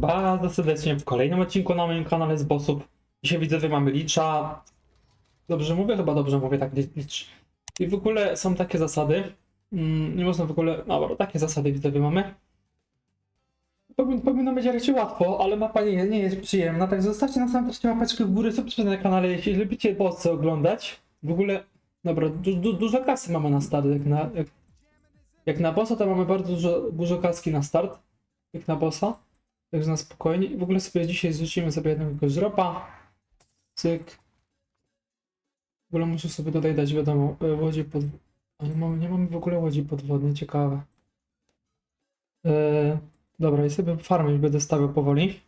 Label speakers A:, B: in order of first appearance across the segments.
A: bardzo serdecznie w kolejnym odcinku na moim kanale z bossów. Dzisiaj widzę, że mamy licza. Dobrze mówię? Chyba dobrze mówię, tak, licz. I w ogóle są takie zasady. Mm, nie można w ogóle. Dobra, takie zasady widzę, że mamy. Powin, powinno być raczej łatwo, ale mapa nie, nie jest przyjemna, tak zostawcie na samym łapeczkę w górę, subskrypcję na kanale, jeśli lubicie bossy oglądać. W ogóle, dobra, du, du, dużo kasy mamy na start, jak na, jak, jak na bossa to mamy bardzo dużo, dużo kaski na start, jak na bossa. Także na spokojnie. W ogóle sobie dzisiaj zrzucimy sobie jednego żropa. Cyk. W ogóle muszę sobie tutaj dać, wiadomo, e, łodzi pod... Nie mamy, nie mamy w ogóle łodzi podwodnej, ciekawe. E, dobra, i sobie farmę już będę stawiał powoli.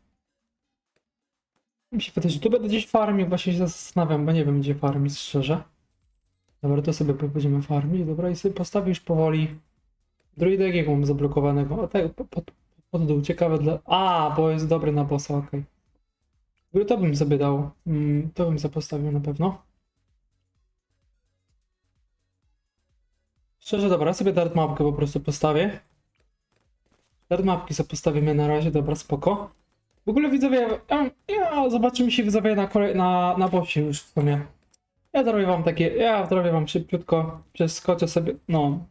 A: Mi się wydaje, że tu będę gdzieś farmił, właśnie się zastanawiam, bo nie wiem gdzie farmić, szczerze. Dobra, to sobie będziemy farmić, dobra, i sobie postawię już powoli. Druida jakiego mam zablokowanego? A tak, pod dół, ciekawe dla... A, bo jest dobry na bossa, okej. Ogóle to bym sobie dał. Mm, to bym sobie postawił na pewno. Szczerze, dobra, sobie dart mapkę po prostu postawię. Dart mapki sobie postawimy na razie, dobra, spoko. W ogóle widzowie, ja, ja zobaczymy się widzowie na, kolej, na, na bossie już w sumie. Ja zrobię wam takie, ja zrobię wam szybciutko, przeskoczę sobie, no.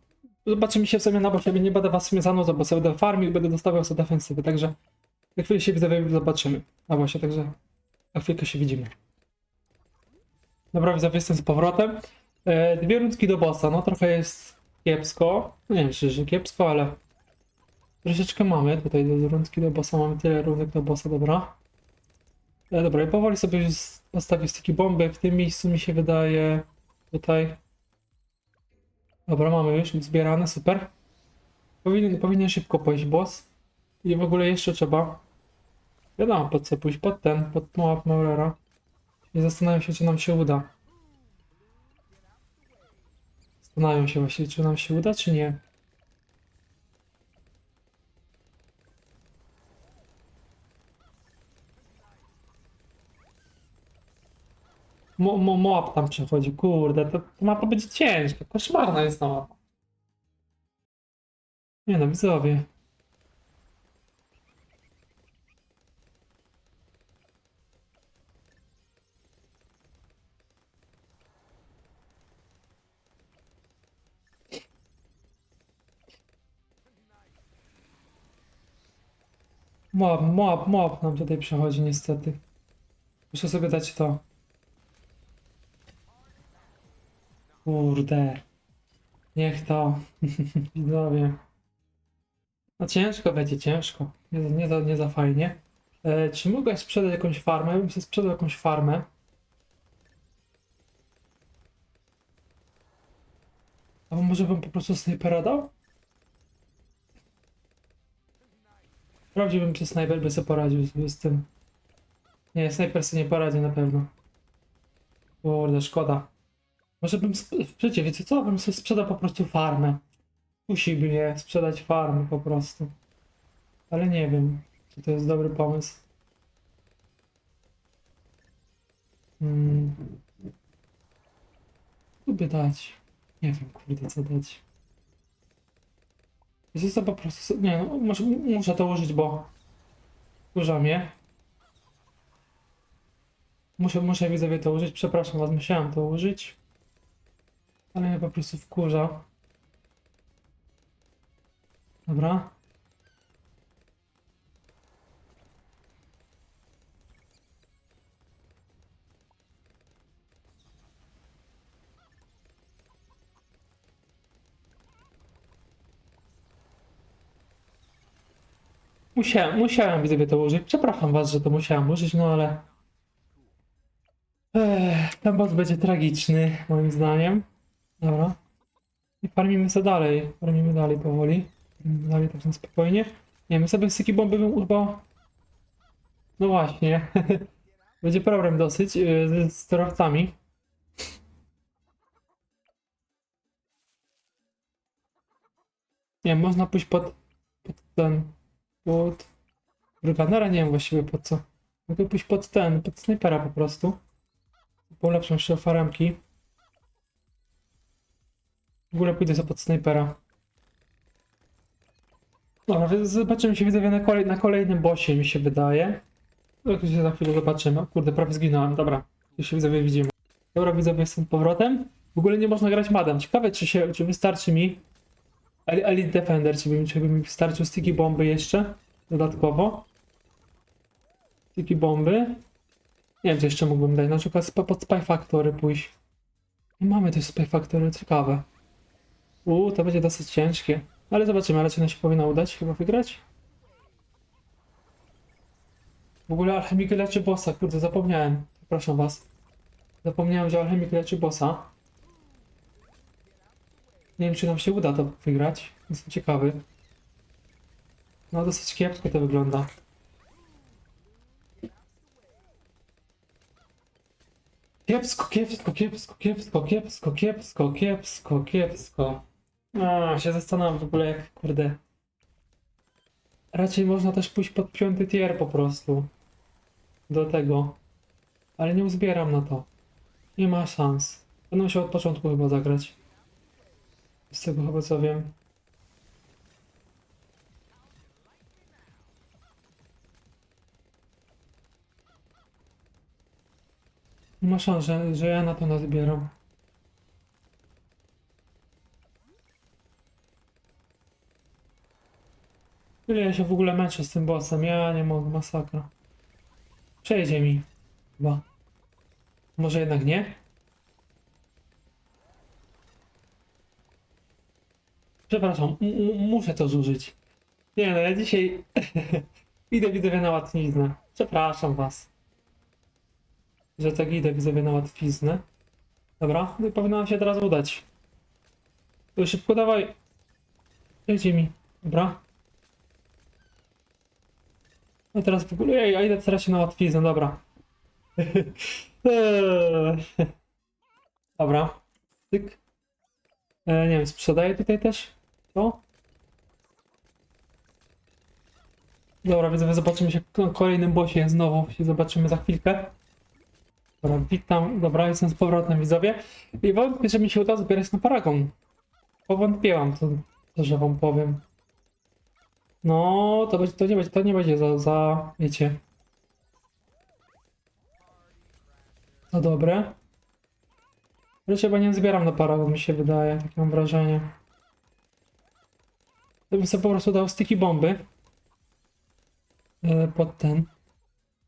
A: Zobaczymy się w sumie na bossie, nie będę was w sumie zanudzał, bo sobie farmił, będę dostawiał sobie defensywy, także za chwilę się widzowie zobaczymy. A właśnie, także za chwilkę się widzimy. Dobra, widzowie, jestem z powrotem. E, dwie rundki do bossa, no trochę jest kiepsko. No nie wiem, czy że kiepsko, ale troszeczkę mamy. Tutaj do rundki do bossa mamy tyle rundek do bossa, dobra. E, dobra, i powoli sobie postawię sticky bomby. W tym miejscu mi się wydaje tutaj. Dobra, mamy już zbierane, super. Powinien, powinien szybko pójść boss. I w ogóle jeszcze trzeba. Wiadomo, pod co pójść, pod ten, pod Moab Maurera. I zastanawiam się, czy nam się uda. Zastanawiam się właśnie, czy nam się uda, czy nie. Mo, mo, Moab tam przechodzi, kurde, to, to mapa będzie ciężka, koszmarna jest ta mapa. Nie no, widzowie. Moab, Moab, Moab nam tutaj przechodzi niestety. Muszę sobie dać to. Kurde. Niech to. Widzowie. No ciężko będzie, ciężko. Nie, nie, za, nie za fajnie. E, czy mogę sprzedać jakąś farmę? Bym sobie sprzedał jakąś farmę. Albo może bym po prostu snajpera dał? Sprawdziłbym, czy snajper by sobie poradził sobie z tym. Nie, snajper sobie nie poradzi na pewno. Kurde, szkoda. Może bym, przecież wiecie co, bym sobie sprzedał po prostu farmę. Musi mnie sprzedać farmę po prostu. Ale nie wiem, czy to jest dobry pomysł. Hmm. Lubię dać. Nie wiem, kurde, co dać. Wiecie co, po prostu... Nie, no, może, muszę to użyć, bo... Kurza mnie. Muszę, muszę widzowie to użyć. Przepraszam was, musiałem to użyć. Ale mnie po prostu wkurza. Dobra. Musiałem, musiałem widzowie to użyć. Przepraszam was, że to musiałem użyć, no ale... Ech, ten boss będzie tragiczny, moim zdaniem. Dobra. I farmimy sobie dalej. Farmimy dalej powoli. Dalej tak na spokojnie. Nie wiem, sobie styki bomby bym używał. No właśnie. Będzie problem dosyć yy, ze sterowcami. Nie można pójść pod, pod ten. Pod. Bruganera nie wiem właściwie po co. Mogę pójść pod ten, pod snajpera po prostu. Polepszą jeszcze faremki. W ogóle pójdę za pod snajpera. Dobra, zobaczymy się widzowie na, kolej, na kolejnym bossie, mi się wydaje. Jak się za chwilę zobaczymy. Kurde, prawie zginąłem, dobra. Już się widzowie widzimy. Dobra, widzowie, jestem z powrotem. W ogóle nie można grać madem. Ciekawe, czy się, czy wystarczy mi El- Elite Defender, czy by, mi- czy by mi wystarczył sticky bomby jeszcze dodatkowo. Sticky bomby. Nie wiem, co jeszcze mógłbym dać. Na przykład pod Spy Factory pójść. Nie mamy też Spy Factory, ciekawe. Uuu, to będzie dosyć ciężkie. Ale zobaczymy, raczej nam się powinno udać chyba wygrać. W ogóle alchemik leczy bossa, kurde, zapomniałem. Przepraszam was. Zapomniałem, że alchemik leczy bossa. Nie wiem, czy nam się uda to wygrać. Jestem ciekawy. No, dosyć kiepsko to wygląda. Kiepsko, kiepsko, kiepsko, kiepsko, kiepsko, kiepsko, kiepsko, kiepsko. A, się zastanawiam w ogóle jak, kurde. Raczej można też pójść pod piąty tier po prostu. Do tego. Ale nie uzbieram na to. Nie ma szans. Będę musiał od początku chyba zagrać. Z tego chyba co wiem. Nie ma szans, że, że ja na to nazbieram. Ile ja się w ogóle męczę z tym bossem? Ja nie mogę, masakra. Przejdzie mi. Chyba. Może jednak nie? Przepraszam, muszę to zużyć. Nie no, ja dzisiaj idę widzowie na łatwiznę. Przepraszam was. Że tak idę widzowie na łatwiznę. Dobra, no i powinno nam się teraz udać. To szybko dawaj. Przejdzie mi. Dobra. No teraz w ogóle, ej, a idę teraz się na łatwiznę, dobra. Dobra. Tyk. E, nie wiem, sprzedaję tutaj też to. Dobra, widzowie, zobaczymy się na kolejnym bossie znowu. Się zobaczymy za chwilkę. Dobra, witam. Dobra, jestem z powrotem, widzowie. I wątpię, że mi się uda zbierać na Paragon. Powątpiłam, to że wam powiem. No, to, będzie, to nie będzie, to nie będzie za, za, wiecie. No dobre. Ale chyba nie zbieram na Paragon, mi się wydaje, takie mam wrażenie. To bym sobie po prostu dał sticky bomby. E, Pod ten.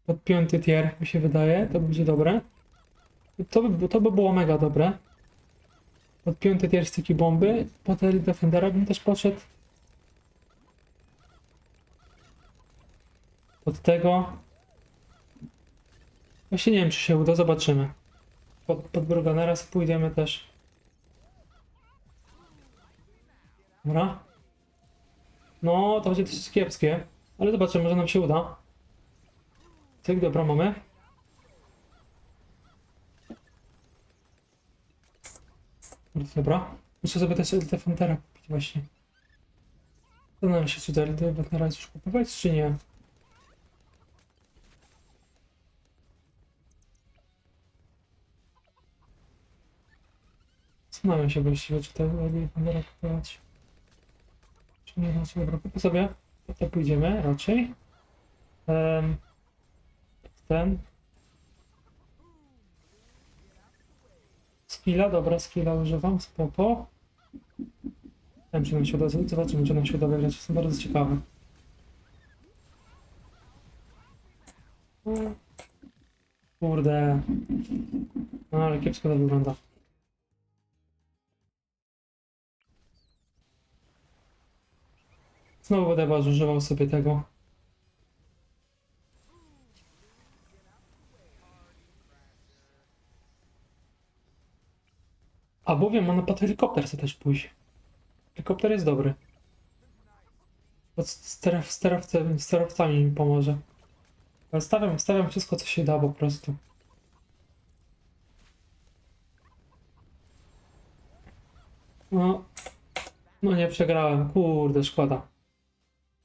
A: Pod piąty tier, mi się wydaje, to będzie dobre. To by, to by było mega dobre. Pod piąty tier sticky bomby. Pod Elite Defendera bym też poszedł. Od tego. Właśnie nie wiem, czy się uda, zobaczymy. Pod, pod Burganera sobie pójdziemy też. Dobra. No, to będzie dosyć kiepskie, ale zobaczymy, może nam się uda. Cyk, dobra, mamy. Dobra. Muszę sobie też LT Frontera kupić właśnie. Zastanawiam się, czy do LT Frontera już kupować, czy nie. Zastanawiam się właściwie, czy to LT Frontera kupować. Czy nie, raczej dobra, kupię sobie. To pójdziemy raczej. Em, ten. Skilla, dobra, skilla używam, spoko. Nie wiem, czy nam się uda, zobaczymy, czy nam się uda wygrać, jestem bardzo ciekawy. Kurde. No ale kiepsko to wygląda. Znowu będę chyba zużywał sobie tego. A bo wiem, pod helikopter sobie też pójść. Helikopter jest dobry. Pod sterowcami, sterowce, sterowcami mi pomoże. Ale stawiam, stawiam wszystko, co się da po prostu. No, no nie przegrałem, kurde, szkoda.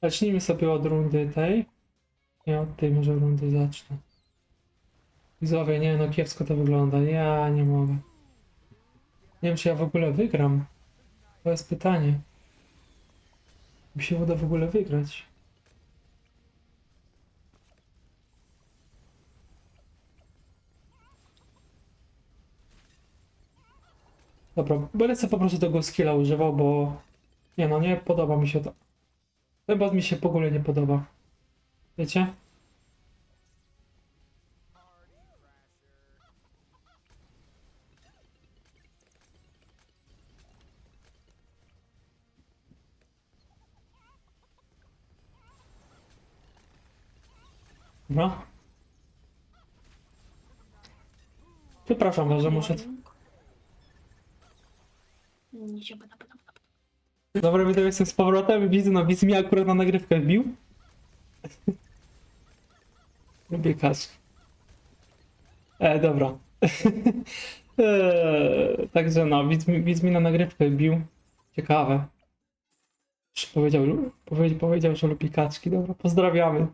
A: Zacznijmy sobie od rundy tej. Nie, od tej może rundy zacznę. Widzowie, nie no, kiepsko to wygląda, ja nie mogę. Nie wiem, czy ja w ogóle wygram. To jest pytanie. Mi się uda w ogóle wygrać. Dobra, będę sobie po prostu tego skilla używał, bo nie no, nie podoba mi się to. Ten boss mi się w ogóle nie podoba. Wiecie? No. Przepraszam że muszę...
B: Nie się bada, bada, bada.
A: Dobra, widzę, jestem z powrotem. Widzę, no widz mi akurat na nagrywkę wbił. Lubię kaczki. E, dobra. e, także no, widz, widz mi na nagrywkę wbił. Ciekawe. Powiedział, lu- powie, powiedział, że lubi kaczki. Dobra, pozdrawiamy.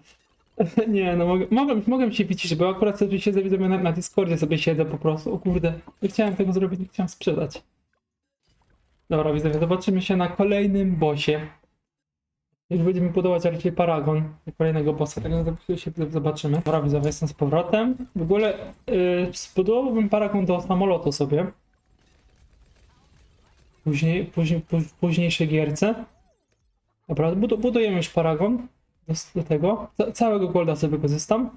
A: Nie, no mogę, mogę, mogę się widzieć, bo akurat sobie siedzę, widzę na, na Discordzie sobie siedzę po prostu. O kurde, nie chciałem tego zrobić, nie chciałem sprzedać. Dobra, widzowie, zobaczymy się na kolejnym bossie. Już będzie mi podobać raczej Paragon kolejnego bossa, także się zobaczymy. Dobra, widzowie, jestem z powrotem. W ogóle yy, spodobałbym Paragon do samolotu sobie. Później, później, pó- w późniejszej gierce. Dobra, budu- budujemy już Paragon do, do tego. Ca całego golda sobie wykorzystam.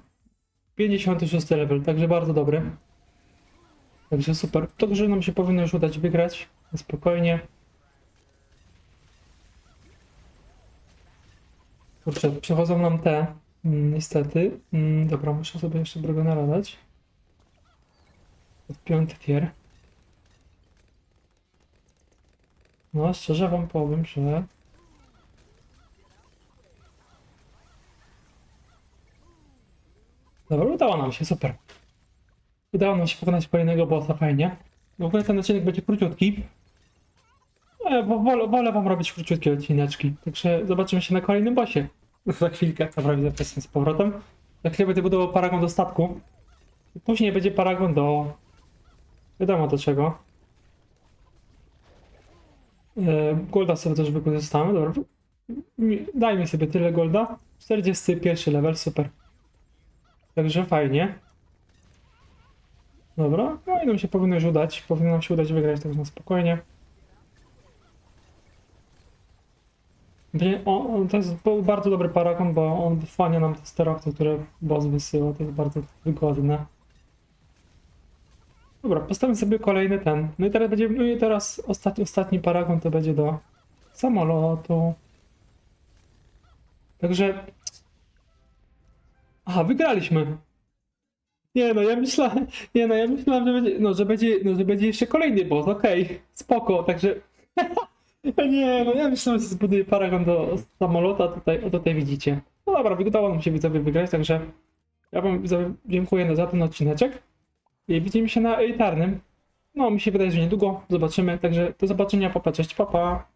A: 56 level, także bardzo dobry. Także super. Także nam się powinno już udać wygrać. Spokojnie. Kurczę, przechodzą nam te. Mm, niestety. Mm, dobra, muszę sobie jeszcze Dragonera dać. Piąty tier. No, szczerze wam powiem, że... Dobra, udało nam się, super. Udało nam się pokonać kolejnego bossa, fajnie. W ogóle ten odcinek będzie króciutki. E, bo wolę, wolę wam robić króciutkie odcineczki. Także zobaczymy się na kolejnym bossie. Za chwilkę. Dobra, widzę, jestem z powrotem. Za chwilę będę budował paragon do statku. I później będzie paragon do... Wiadomo do czego. E, golda sobie też wykorzystamy. Dobra. Dajmy sobie tyle golda. 41 level, super. Także fajnie. Dobra, no i nam się powinno już udać. Powinno nam się udać wygrać tak na spokojnie. Wie- O, on- to jest bardzo dobry paragon, bo on wchłania nam te sterowce, które boss wysyła. To jest bardzo wygodne. Dobra, postawimy sobie kolejny ten. No i teraz będzie, no i teraz ostatni, ostatni paragon to będzie do samolotu. Także... Aha, wygraliśmy. Nie no, ja myślałem, nie no, ja myślałem, że będzie, no, że będzie, no, że będzie jeszcze kolejny boss, okej, spoko, także... nie no, ja myślałem, że zbuduję paragon do samolota, tutaj, tutaj widzicie. No dobra, udało nam się widzowie wygrać, także ja wam dziękuję za ten odcineczek i widzimy się na elitarnym. No, mi się wydaje, że niedługo zobaczymy, także do zobaczenia, papa, cześć, papa.